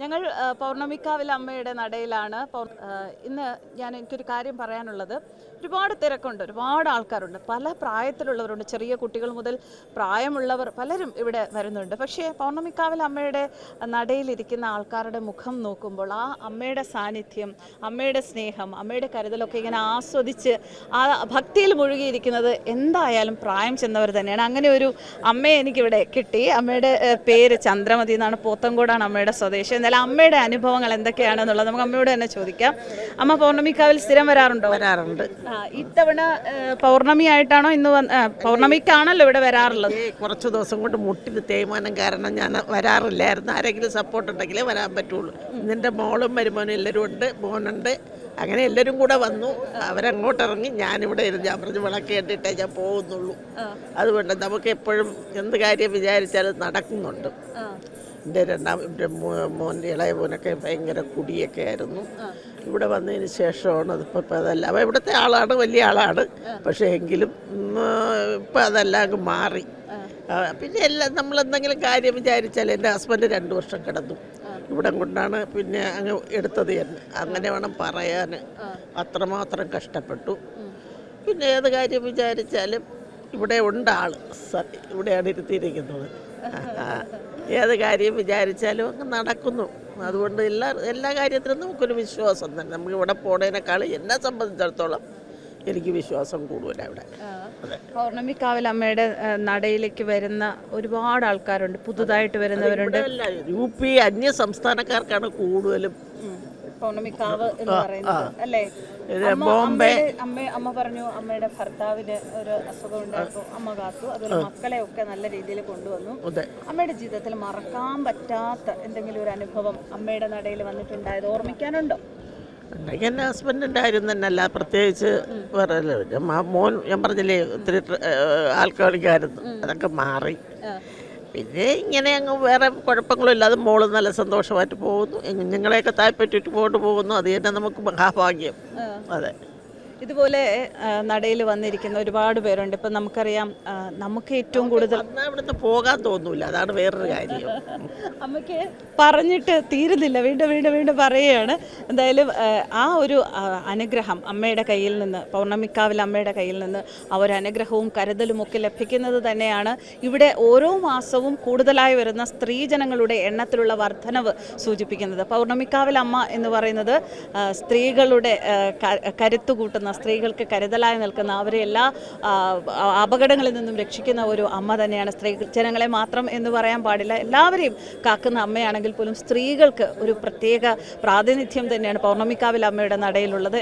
ഞങ്ങൾ പൗർണമിക്കാവിൽ അമ്മയുടെ നടയിലാണ്. ഇന്ന് ഞാൻ എനിക്കൊരു കാര്യം പറയാനുള്ളത്. ഒരുപാട് തിരക്കുണ്ട് ഒരുപാട് ആൾക്കാരുണ്ട്. പല പ്രായത്തിലുള്ളവരുണ്ട്. ചെറിയ കുട്ടികൾ മുതൽ പ്രായമുള്ളവർ പലരും ഇവിടെ വരുന്നുണ്ട്. പക്ഷേ പൗർണമിക്കാവിൽ അമ്മയുടെ നടയിലിരിക്കുന്ന ആൾക്കാരുടെ മുഖം നോക്കുമ്പോൾ ആ അമ്മയുടെ സാന്നിധ്യം അമ്മയുടെ സ്നേഹം അമ്മയുടെ കരുതലൊക്കെ ഇങ്ങനെ ആസ്വദിച്ച് ആ ഭക്തിയിൽ മുഴുകിയിരിക്കുന്നത് എന്തായാലും പ്രായം ചെന്നവർ തന്നെയാണ്. അങ്ങനെ ഒരു അമ്മയെ എനിക്കിവിടെ കിട്ടി. അമ്മയുടെ പേര് ചന്ദ്രമതി എന്നാണ്. പോത്തങ്കോടാണ് അമ്മയുടെ സ്വദേശം. എന്നാലും അമ്മയുടെ അനുഭവങ്ങൾ എന്തൊക്കെയാണെന്നുള്ളത് നമുക്ക് അമ്മയോട് തന്നെ ചോദിക്കാം. അമ്മ പൗർണമിക്കാവിൽ സ്ഥിരം വരാറുണ്ടോ? വരാറുണ്ട്. ഇത്തവണ പൗർണമി ആയിട്ടാണോ ഇന്ന് വന്ന്- പൗർണമിക്കാണല്ലോ ഇവിടെ വരാറുള്ളത്? കുറച്ച് ദിവസം കൊണ്ട് മുട്ടിന് തേയ്മാനം കാരണം ഞാൻ വരാറില്ലായിരുന്നു. ആരെങ്കിലും സപ്പോർട്ട് ഉണ്ടെങ്കിലേ വരാൻ പറ്റുള്ളൂ. നിന്റെ മോളും മരുമോനും എല്ലാവരും ഉണ്ട് മോനുണ്ട്. അങ്ങനെ എല്ലാവരും കൂടെ വന്നു. അവരങ്ങോട്ട് ഇറങ്ങി ഞാനിവിടെ ഇരുന്ന് ഞാൻ പറഞ്ഞ് വിളക്ക് കണ്ടിട്ടേ ഞാൻ പോകുന്നുള്ളൂ. അതുകൊണ്ട് നമുക്ക് എപ്പോഴും എന്ത് കാര്യം വിചാരിച്ചാലും നടക്കുന്നുണ്ട്. എന്റെ രണ്ടാം എന്റെ മോ- മോന്റെ ഇളയ മോനൊക്കെ ഭയങ്കര കുടിയൊക്കെ ആയിരുന്നു. ഇവിടെ വന്നതിന് ശേഷമാണ് അതിപ്പോൾ ഇപ്പം അതല്ല. അവ ഇവിടുത്തെ ആളാണ് വലിയ ആളാണ്. പക്ഷേ എങ്കിലും ഇപ്പം അതെല്ലാം അങ്ങ് മാറി. പിന്നെ എല്ലാം നമ്മൾ എന്തെങ്കിലും കാര്യം വിചാരിച്ചാൽ എന്റെ ഹസ്ബൻഡ് രണ്ട് വർഷം കിടന്നു. ഇവിടെ കൊണ്ടാണ് പിന്നെ അങ്ങ് എടുത്തത് തന്നെ. അങ്ങനെ വേണം പറയാൻ. അത്രമാത്രം കഷ്ടപ്പെട്ടു. പിന്നെ ഏത് കാര്യം വിചാരിച്ചാലും ഇവിടെ ഉണ്ട് സ- ഇവിടെയാണ് ഇരുത്തിയിരിക്കുന്നത്. ആ, ഏത് കാര്യം വിചാരിച്ചാലും അങ്ങ് നടക്കുന്നു. അതുകൊണ്ട് എല്ലാ എല്ലാ കാര്യത്തിലും നമുക്കൊരു വിശ്വാസം തന്നെ. നമുക്ക് ഇവിടെ പോണേനേക്കാൾ എന്നെ സംബന്ധിച്ചിടത്തോളം എനിക്ക് വിശ്വാസം കൂടുതലാണ് പൗർണമിക്കാവിൽ അമ്മയുടെ നടയിലേക്ക് വരുന്ന ഒരുപാട് ആൾക്കാരുണ്ട്. പുതുതായിട്ട് വരുന്നവരുണ്ട്. യു പി അന്യ സംസ്ഥാനക്കാർക്കാണ് കൂടുതലും പൗർണമിക്കാവ് എന്ന് പറയുന്നത് അല്ലേ? അമ്മ- ബോംബെ അമ്മ അമ്മ പറഞ്ഞു അമ്മയുടെ ഭർത്താവിന് ഒരു അസുഖം ഉണ്ടായപ്പോൾ അമ്മ കാത്തു. അതുപോലെ മക്കളെ ഒക്കെ നല്ല രീതിയിൽ കൊണ്ടുവന്നു. അമ്മയുടെ ജീവിതത്തിൽ മറക്കാൻ പറ്റാത്ത എന്തെങ്കിലും ഒരു അനുഭവം അമ്മയുടെ നടയിൽ വന്നിട്ടുണ്ടായത് ഓർമ്മിക്കാനുണ്ടോ? ഉണ്ടെങ്കിൽ എന്റെ ഹസ്ബൻഡിന്റെ കാര്യം തന്നെ. അല്ല പ്രത്യേകിച്ച് വേറെ മോൻ ഞാൻ പറഞ്ഞില്ലേ ഒത്തിരി ആൽക്കോളിക്കായിരുന്നു അതൊക്കെ മാറി. പിന്നെ ഇങ്ങനെ അങ്ങ് വേറെ കുഴപ്പങ്ങളും ഇല്ലാതെ മോൾ നല്ല സന്തോഷമായിട്ട് പോകുന്നു. ഞങ്ങളെയൊക്കെ താല്പര്യമായിട്ട് പോയിട്ട് പോകുന്നു അത് തന്നെ നമുക്ക് മഹാഭാഗ്യം. അതെ. ഇതുപോലെ നടയിൽ വന്നിരിക്കുന്ന ഒരുപാട് പേരുണ്ട്. ഇപ്പം നമുക്കറിയാം നമുക്ക് ഏറ്റവും കൂടുതൽ പോകാൻ തോന്നൂല. അതാണ് വേറൊരു കാര്യം. അമ്മയ്ക്ക് പറഞ്ഞിട്ട് തീരുന്നില്ല. വീണ്ടും വീണ്ടും വീണ്ടും പറയുകയാണ്. എന്തായാലും ആ, ആ ഒരു അനുഗ്രഹം അമ്മയുടെ കയ്യിൽ നിന്ന് പൗർണമിക്കാവിൽ അമ്മയുടെ കയ്യിൽ നിന്ന് ആ ഒരു അനുഗ്രഹവും കരുതലും ഒക്കെ ലഭിക്കുന്നത് തന്നെയാണ്. ഇവിടെ ഓരോ മാസവും കൂടുതലായി വരുന്ന സ്ത്രീജനങ്ങളുടെ എണ്ണത്തിലുള്ള വർധനവ് സൂചിപ്പിക്കുന്നത്. പൗർണമിക്കാവിൽ അമ്മ എന്ന് പറയുന്നത് സ്ത്രീകളുടെ കരുത്തു കൂട്ടുന്ന സ്ത്രീകൾക്ക് കരുതലായി നിൽക്കുന്ന അവരെ എല്ലാ അപകടങ്ങളിൽ നിന്നും രക്ഷിക്കുന്ന ഒരു അമ്മ തന്നെയാണ് സ്ത്രീ ജനങ്ങളെ മാത്രം എന്ന് പറയാൻ പാടില്ല. എല്ലാവരെയും കാക്കുന്ന അമ്മയാണെങ്കിൽ പോലും സ്ത്രീകൾക്ക് ഒരു പ്രത്യേക പ്രാതിനിധ്യം തന്നെയാണ് പൗർണമിക്കാവിൽ അമ്മയുടെ നടയിലുള്ളത്.